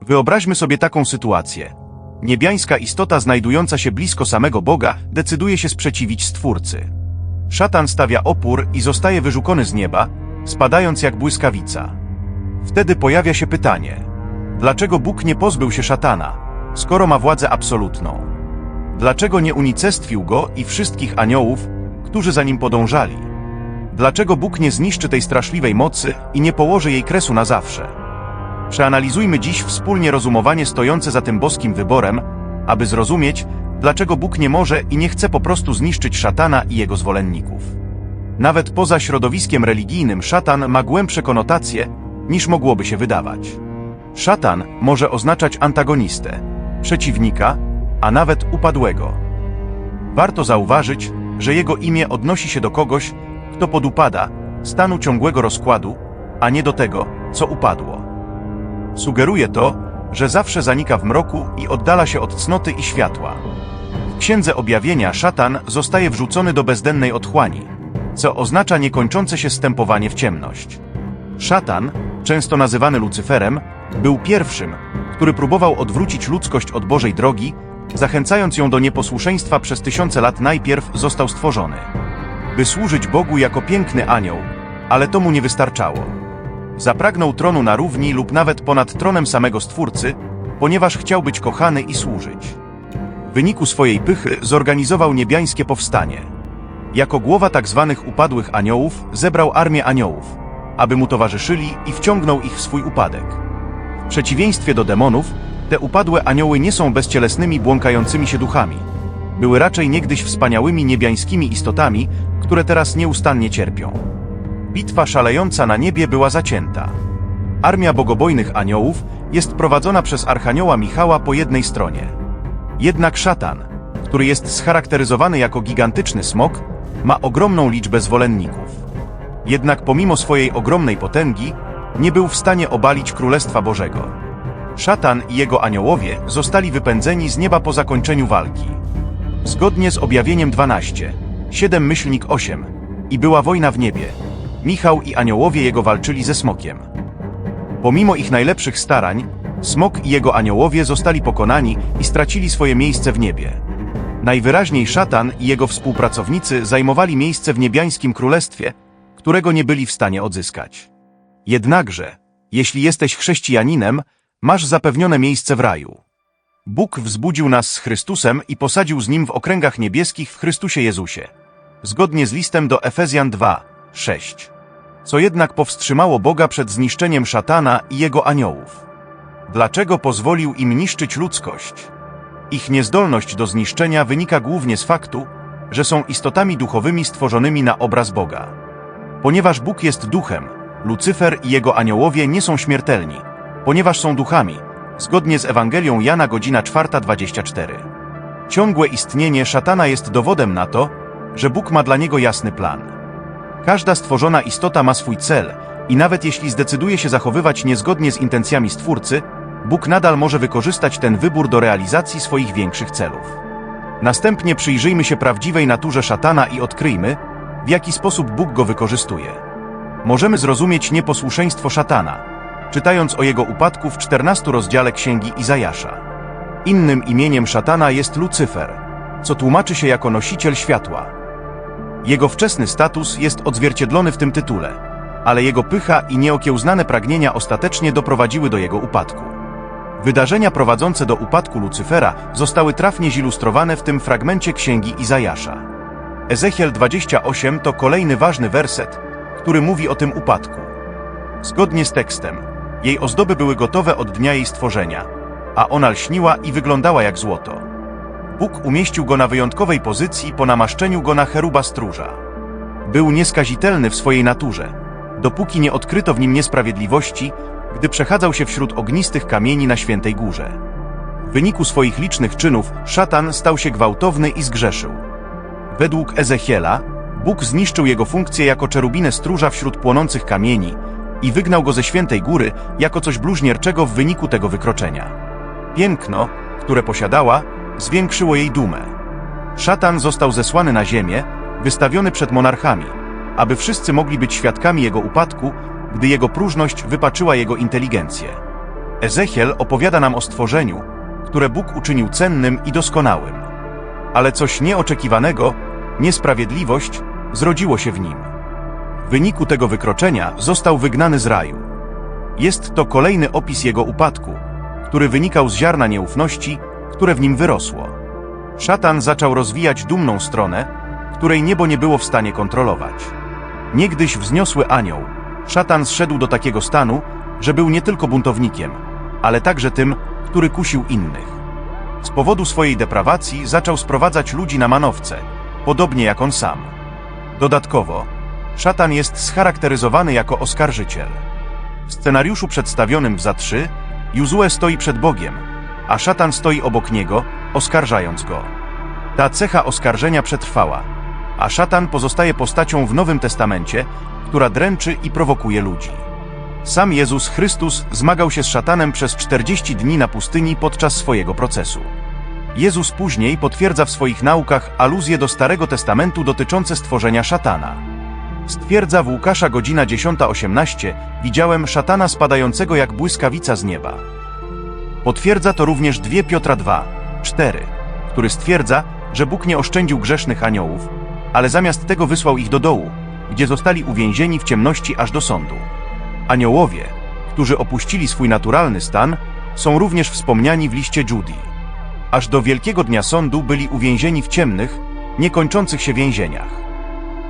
Wyobraźmy sobie taką sytuację. Niebiańska istota znajdująca się blisko samego Boga decyduje się sprzeciwić Stwórcy. Szatan stawia opór i zostaje wyrzucony z nieba, spadając jak błyskawica. Wtedy pojawia się pytanie: dlaczego Bóg nie pozbył się szatana, skoro ma władzę absolutną? Dlaczego nie unicestwił go i wszystkich aniołów, którzy za nim podążali? Dlaczego Bóg nie zniszczy tej straszliwej mocy i nie położy jej kresu na zawsze? Przeanalizujmy dziś wspólnie rozumowanie stojące za tym boskim wyborem, aby zrozumieć, dlaczego Bóg nie może i nie chce po prostu zniszczyć szatana i jego zwolenników. Nawet poza środowiskiem religijnym szatan ma głębsze konotacje, niż mogłoby się wydawać. Szatan może oznaczać antagonistę, przeciwnika, a nawet upadłego. Warto zauważyć, że jego imię odnosi się do kogoś, kto podupada, stanu ciągłego rozkładu, a nie do tego, co upadło. Sugeruje to, że zawsze zanika w mroku i oddala się od cnoty i światła. W Księdze Objawienia szatan zostaje wrzucony do bezdennej otchłani, co oznacza niekończące się stępowanie w ciemność. Szatan, często nazywany Lucyferem, był pierwszym, który próbował odwrócić ludzkość od Bożej drogi, zachęcając ją do nieposłuszeństwa przez tysiące lat najpierw został stworzony. By służyć Bogu jako piękny anioł, ale to mu nie wystarczało. Zapragnął tronu na równi lub nawet ponad tronem samego Stwórcy, ponieważ chciał być kochany i służyć. W wyniku swojej pychy zorganizował niebiańskie powstanie. Jako głowa tak zwanych upadłych aniołów zebrał armię aniołów, aby mu towarzyszyli i wciągnął ich w swój upadek. W przeciwieństwie do demonów, te upadłe anioły nie są bezcielesnymi, błąkającymi się duchami. Były raczej niegdyś wspaniałymi niebiańskimi istotami, które teraz nieustannie cierpią. Bitwa szalejąca na niebie była zacięta. Armia bogobojnych aniołów jest prowadzona przez archanioła Michała po jednej stronie. Jednak szatan, który jest scharakteryzowany jako gigantyczny smok, ma ogromną liczbę zwolenników. Jednak pomimo swojej ogromnej potęgi, nie był w stanie obalić Królestwa Bożego. Szatan i jego aniołowie zostali wypędzeni z nieba po zakończeniu walki. Zgodnie z objawieniem 12, 7 myślnik 8 i była wojna w niebie. Michał i aniołowie jego walczyli ze smokiem. Pomimo ich najlepszych starań, smok i jego aniołowie zostali pokonani i stracili swoje miejsce w niebie. Najwyraźniej szatan i jego współpracownicy zajmowali miejsce w niebiańskim królestwie, którego nie byli w stanie odzyskać. Jednakże, jeśli jesteś chrześcijaninem, masz zapewnione miejsce w raju. Bóg wzbudził nas z Chrystusem i posadził z Nim w okręgach niebieskich w Chrystusie Jezusie. Zgodnie z listem do Efezjan 2, 6. Co jednak powstrzymało Boga przed zniszczeniem szatana i jego aniołów. Dlaczego pozwolił im niszczyć ludzkość? Ich niezdolność do zniszczenia wynika głównie z faktu, że są istotami duchowymi stworzonymi na obraz Boga. Ponieważ Bóg jest duchem, Lucyfer i jego aniołowie nie są śmiertelni, ponieważ są duchami, zgodnie z Ewangelią Jana godzina 4.24. Ciągłe istnienie szatana jest dowodem na to, że Bóg ma dla niego jasny plan. Każda stworzona istota ma swój cel i nawet jeśli zdecyduje się zachowywać niezgodnie z intencjami Stwórcy, Bóg nadal może wykorzystać ten wybór do realizacji swoich większych celów. Następnie przyjrzyjmy się prawdziwej naturze szatana i odkryjmy, w jaki sposób Bóg go wykorzystuje. Możemy zrozumieć nieposłuszeństwo szatana, czytając o jego upadku w 14 rozdziale Księgi Izajasza. Innym imieniem szatana jest Lucyfer, co tłumaczy się jako nosiciel światła. Jego wczesny status jest odzwierciedlony w tym tytule, ale jego pycha i nieokiełznane pragnienia ostatecznie doprowadziły do jego upadku. Wydarzenia prowadzące do upadku Lucyfera zostały trafnie zilustrowane w tym fragmencie Księgi Izajasza. Ezechiel 28 to kolejny ważny werset, który mówi o tym upadku. Zgodnie z tekstem, jej ozdoby były gotowe od dnia jej stworzenia, a ona lśniła i wyglądała jak złoto. Bóg umieścił go na wyjątkowej pozycji po namaszczeniu go na cheruba stróża. Był nieskazitelny w swojej naturze, dopóki nie odkryto w nim niesprawiedliwości, gdy przechadzał się wśród ognistych kamieni na świętej górze. W wyniku swoich licznych czynów szatan stał się gwałtowny i zgrzeszył. Według Ezechiela, Bóg zniszczył jego funkcję jako czerubinę stróża wśród płonących kamieni i wygnał go ze świętej góry jako coś bluźnierczego w wyniku tego wykroczenia. Piękno, które posiadała, zwiększyło jej dumę. Szatan został zesłany na ziemię, wystawiony przed monarchami, aby wszyscy mogli być świadkami jego upadku, gdy jego próżność wypaczyła jego inteligencję. Ezechiel opowiada nam o stworzeniu, które Bóg uczynił cennym i doskonałym. Ale coś nieoczekiwanego, niesprawiedliwość, zrodziło się w nim. W wyniku tego wykroczenia został wygnany z raju. Jest to kolejny opis jego upadku, który wynikał z ziarna nieufności, które w nim wyrosło. Szatan zaczął rozwijać dumną stronę, której niebo nie było w stanie kontrolować. Niegdyś wzniosły anioł, szatan zszedł do takiego stanu, że był nie tylko buntownikiem, ale także tym, który kusił innych. Z powodu swojej deprawacji zaczął sprowadzać ludzi na manowce, podobnie jak on sam. Dodatkowo, szatan jest scharakteryzowany jako oskarżyciel. W scenariuszu przedstawionym w za 3 Juzue stoi przed Bogiem, a szatan stoi obok niego, oskarżając go. Ta cecha oskarżenia przetrwała, a szatan pozostaje postacią w Nowym Testamencie, która dręczy i prowokuje ludzi. Sam Jezus Chrystus zmagał się z szatanem przez 40 dni na pustyni podczas swojego procesu. Jezus później potwierdza w swoich naukach aluzje do Starego Testamentu dotyczące stworzenia szatana. Stwierdza w Łukasza godzina 10.18 Widziałem szatana spadającego jak błyskawica z nieba. Potwierdza to również 2 Piotra 2, 4, który stwierdza, że Bóg nie oszczędził grzesznych aniołów, ale zamiast tego wysłał ich do dołu, gdzie zostali uwięzieni w ciemności aż do sądu. Aniołowie, którzy opuścili swój naturalny stan, są również wspomniani w liście Judy. Aż do wielkiego dnia sądu byli uwięzieni w ciemnych, niekończących się więzieniach.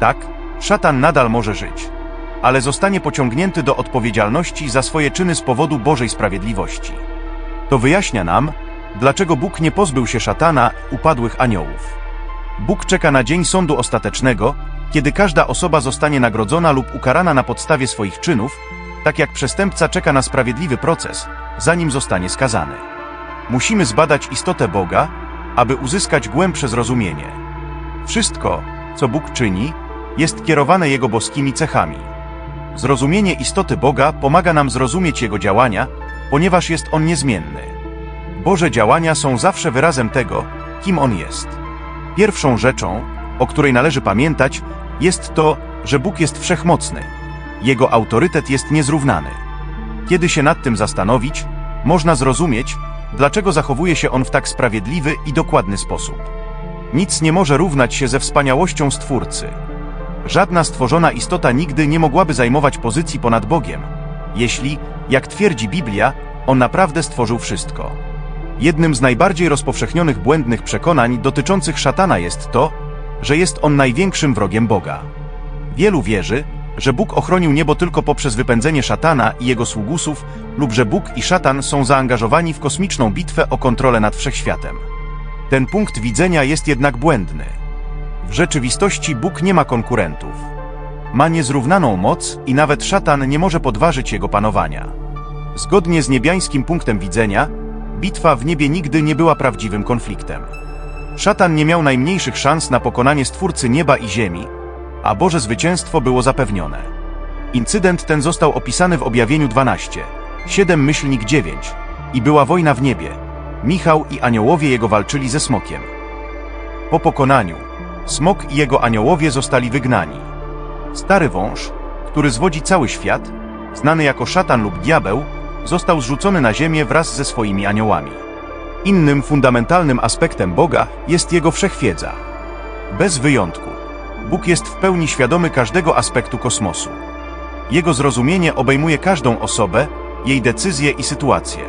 Tak, szatan nadal może żyć, ale zostanie pociągnięty do odpowiedzialności za swoje czyny z powodu Bożej sprawiedliwości. To wyjaśnia nam, dlaczego Bóg nie pozbył się szatana, upadłych aniołów. Bóg czeka na dzień sądu ostatecznego, kiedy każda osoba zostanie nagrodzona lub ukarana na podstawie swoich czynów, tak jak przestępca czeka na sprawiedliwy proces, zanim zostanie skazany. Musimy zbadać istotę Boga, aby uzyskać głębsze zrozumienie. Wszystko, co Bóg czyni, jest kierowane Jego boskimi cechami. Zrozumienie istoty Boga pomaga nam zrozumieć Jego działania, ponieważ jest On niezmienny. Boże działania są zawsze wyrazem tego, kim On jest. Pierwszą rzeczą, o której należy pamiętać, jest to, że Bóg jest wszechmocny. Jego autorytet jest niezrównany. Kiedy się nad tym zastanowić, można zrozumieć, dlaczego zachowuje się On w tak sprawiedliwy i dokładny sposób. Nic nie może równać się ze wspaniałością Stwórcy. Żadna stworzona istota nigdy nie mogłaby zajmować pozycji ponad Bogiem, jeśli, jak twierdzi Biblia, On naprawdę stworzył wszystko. Jednym z najbardziej rozpowszechnionych błędnych przekonań dotyczących szatana jest to, że jest on największym wrogiem Boga. Wielu wierzy, że Bóg ochronił niebo tylko poprzez wypędzenie szatana i jego sługusów, lub że Bóg i szatan są zaangażowani w kosmiczną bitwę o kontrolę nad wszechświatem. Ten punkt widzenia jest jednak błędny. W rzeczywistości Bóg nie ma konkurentów. Ma niezrównaną moc i nawet szatan nie może podważyć jego panowania. Zgodnie z niebiańskim punktem widzenia, bitwa w niebie nigdy nie była prawdziwym konfliktem. Szatan nie miał najmniejszych szans na pokonanie Stwórcy nieba i ziemi, a Boże zwycięstwo było zapewnione. Incydent ten został opisany w objawieniu 12, 7 myślnik 9 i była wojna w niebie. Michał i aniołowie jego walczyli ze smokiem. Po pokonaniu, smok i jego aniołowie zostali wygnani. Stary wąż, który zwodzi cały świat, znany jako szatan lub diabeł, został zrzucony na ziemię wraz ze swoimi aniołami. Innym fundamentalnym aspektem Boga jest Jego wszechwiedza. Bez wyjątku, Bóg jest w pełni świadomy każdego aspektu kosmosu. Jego zrozumienie obejmuje każdą osobę, jej decyzje i sytuacje.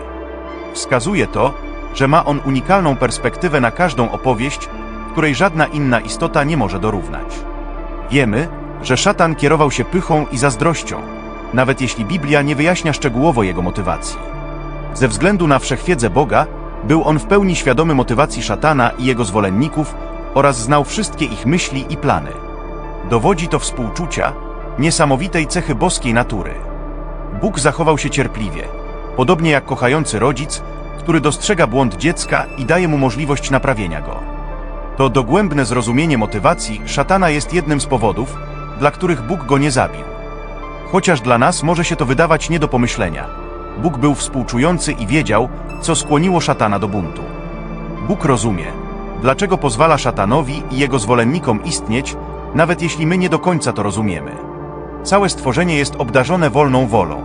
Wskazuje to, że ma on unikalną perspektywę na każdą opowieść, której żadna inna istota nie może dorównać. Wiemy, że szatan kierował się pychą i zazdrością, nawet jeśli Biblia nie wyjaśnia szczegółowo jego motywacji. Ze względu na wszechwiedzę Boga, był on w pełni świadomy motywacji szatana i jego zwolenników oraz znał wszystkie ich myśli i plany. Dowodzi to współczucia, niesamowitej cechy boskiej natury. Bóg zachował się cierpliwie, podobnie jak kochający rodzic, który dostrzega błąd dziecka i daje mu możliwość naprawienia go. To dogłębne zrozumienie motywacji szatana jest jednym z powodów, dla których Bóg go nie zabił. Chociaż dla nas może się to wydawać nie do pomyślenia. Bóg był współczujący i wiedział, co skłoniło szatana do buntu. Bóg rozumie, dlaczego pozwala szatanowi i jego zwolennikom istnieć, nawet jeśli my nie do końca to rozumiemy. Całe stworzenie jest obdarzone wolną wolą.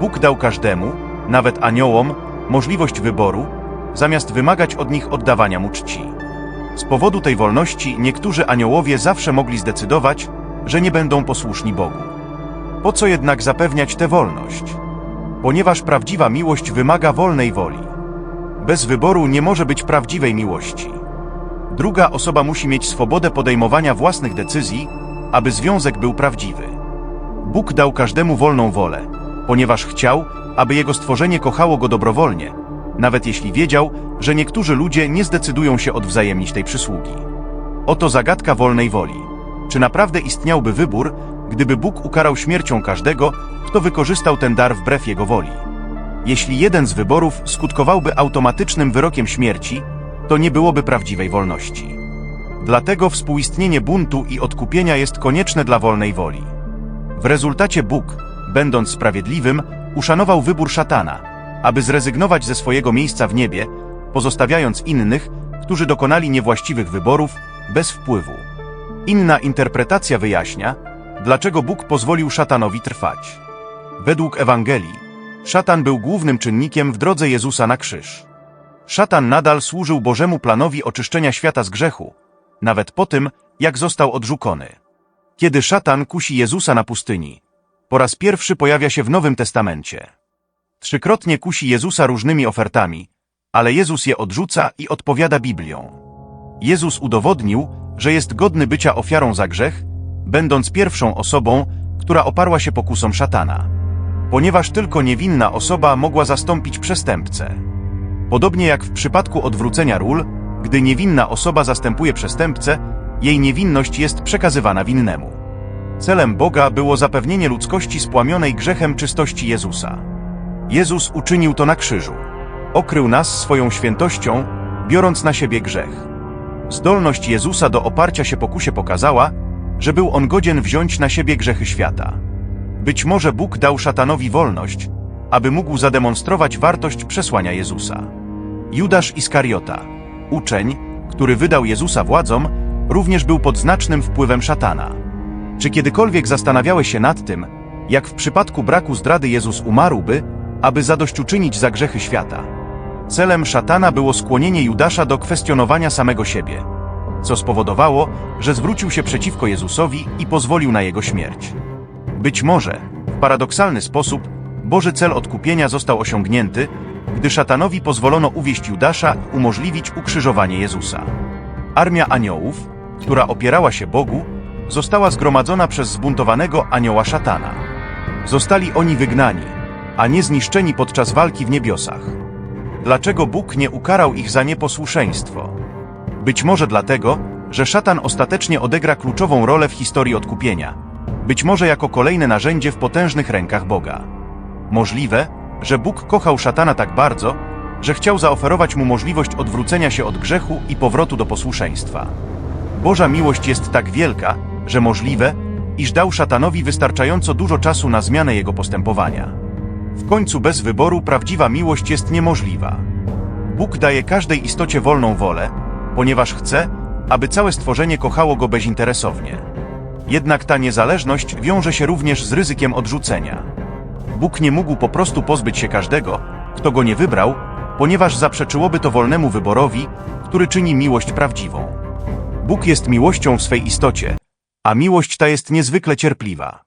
Bóg dał każdemu, nawet aniołom, możliwość wyboru, zamiast wymagać od nich oddawania mu czci. Z powodu tej wolności niektórzy aniołowie zawsze mogli zdecydować, że nie będą posłuszni Bogu. Po co jednak zapewniać tę wolność? Ponieważ prawdziwa miłość wymaga wolnej woli. Bez wyboru nie może być prawdziwej miłości. Druga osoba musi mieć swobodę podejmowania własnych decyzji, aby związek był prawdziwy. Bóg dał każdemu wolną wolę, ponieważ chciał, aby jego stworzenie kochało go dobrowolnie, nawet jeśli wiedział, że niektórzy ludzie nie zdecydują się odwzajemnić tej przysługi. Oto zagadka wolnej woli. Czy naprawdę istniałby wybór, gdyby Bóg ukarał śmiercią każdego, kto wykorzystał ten dar wbrew jego woli? Jeśli jeden z wyborów skutkowałby automatycznym wyrokiem śmierci, to nie byłoby prawdziwej wolności. Dlatego współistnienie buntu i odkupienia jest konieczne dla wolnej woli. W rezultacie Bóg, będąc sprawiedliwym, uszanował wybór szatana, aby zrezygnować ze swojego miejsca w niebie, pozostawiając innych, którzy dokonali niewłaściwych wyborów, bez wpływu. Inna interpretacja wyjaśnia, dlaczego Bóg pozwolił szatanowi trwać. Według Ewangelii, szatan był głównym czynnikiem w drodze Jezusa na krzyż. Szatan nadal służył Bożemu planowi oczyszczenia świata z grzechu, nawet po tym, jak został odrzucony. Kiedy szatan kusi Jezusa na pustyni, po raz pierwszy pojawia się w Nowym Testamencie. Trzykrotnie kusi Jezusa różnymi ofertami, ale Jezus je odrzuca i odpowiada Biblią. Jezus udowodnił, że jest godny bycia ofiarą za grzech, będąc pierwszą osobą, która oparła się pokusom szatana. Ponieważ tylko niewinna osoba mogła zastąpić przestępcę. Podobnie jak w przypadku odwrócenia ról, gdy niewinna osoba zastępuje przestępcę, jej niewinność jest przekazywana winnemu. Celem Boga było zapewnienie ludzkości spłamionej grzechem czystości Jezusa. Jezus uczynił to na krzyżu. Okrył nas swoją świętością, biorąc na siebie grzech. Zdolność Jezusa do oparcia się pokusie pokazała, że był on godzien wziąć na siebie grzechy świata. Być może Bóg dał szatanowi wolność, aby mógł zademonstrować wartość przesłania Jezusa. Judasz Iskariota, uczeń, który wydał Jezusa władzom, również był pod znacznym wpływem szatana. Czy kiedykolwiek zastanawiałeś się nad tym, jak w przypadku braku zdrady Jezus umarłby, aby zadośćuczynić za grzechy świata? Celem szatana było skłonienie Judasza do kwestionowania samego siebie, co spowodowało, że zwrócił się przeciwko Jezusowi i pozwolił na jego śmierć. Być może, w paradoksalny sposób, Boży cel odkupienia został osiągnięty, gdy szatanowi pozwolono uwieść Judasza i umożliwić ukrzyżowanie Jezusa. Armia aniołów, która opierała się Bogu, została zgromadzona przez zbuntowanego anioła szatana. Zostali oni wygnani, a nie zniszczeni podczas walki w niebiosach. Dlaczego Bóg nie ukarał ich za nieposłuszeństwo? Być może dlatego, że szatan ostatecznie odegra kluczową rolę w historii odkupienia, być może jako kolejne narzędzie w potężnych rękach Boga. Możliwe, że Bóg kochał szatana tak bardzo, że chciał zaoferować mu możliwość odwrócenia się od grzechu i powrotu do posłuszeństwa. Boża miłość jest tak wielka, że możliwe, iż dał szatanowi wystarczająco dużo czasu na zmianę jego postępowania. W końcu bez wyboru prawdziwa miłość jest niemożliwa. Bóg daje każdej istocie wolną wolę, ponieważ chce, aby całe stworzenie kochało go bezinteresownie. Jednak ta niezależność wiąże się również z ryzykiem odrzucenia. Bóg nie mógł po prostu pozbyć się każdego, kto go nie wybrał, ponieważ zaprzeczyłoby to wolnemu wyborowi, który czyni miłość prawdziwą. Bóg jest miłością w swej istocie, a miłość ta jest niezwykle cierpliwa.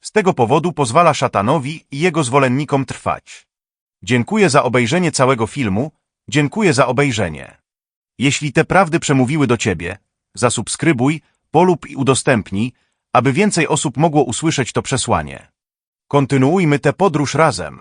Z tego powodu pozwala szatanowi i jego zwolennikom trwać. Dziękuję za obejrzenie całego filmu, dziękuję za obejrzenie. Jeśli te prawdy przemówiły do Ciebie, zasubskrybuj, polub i udostępnij, aby więcej osób mogło usłyszeć to przesłanie. Kontynuujmy tę podróż razem.